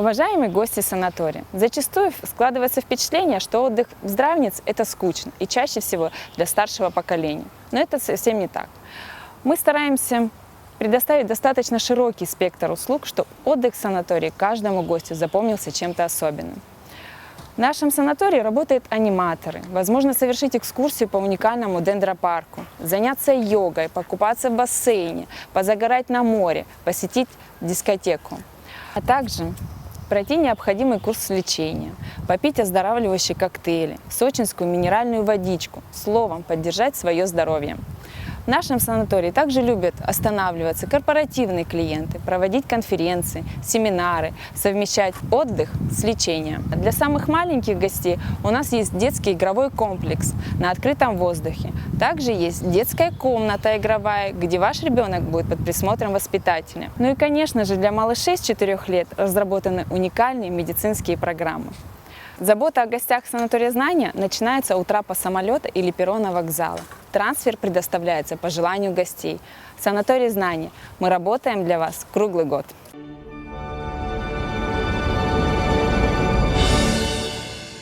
Уважаемые гости санатория, зачастую складывается впечатление, что отдых в здравниц – это скучно и чаще всего для старшего поколения. Но это совсем не так. Мы стараемся предоставить достаточно широкий спектр услуг, чтобы отдых в санатории каждому гостю запомнился чем-то особенным. В нашем санатории работают аниматоры. Возможно совершить экскурсию по уникальному дендропарку, заняться йогой, покупаться в бассейне, позагорать на море, посетить дискотеку. А также пройти необходимый курс лечения, попить оздоравливающие коктейли, сочинскую минеральную водичку, словом, поддержать свое здоровье. В нашем санатории также любят останавливаться корпоративные клиенты, проводить конференции, семинары, совмещать отдых с лечением. Для самых маленьких гостей у нас есть детский игровой комплекс на открытом воздухе. Также есть детская комната игровая, где ваш ребенок будет под присмотром воспитателя. Ну и, конечно же, для малышей с 4 лет разработаны уникальные медицинские программы. Забота о гостях санатория знания начинается у трапа самолета или перрона вокзала. Трансфер предоставляется по желанию гостей. Санаторий знания. Мы работаем для вас круглый год.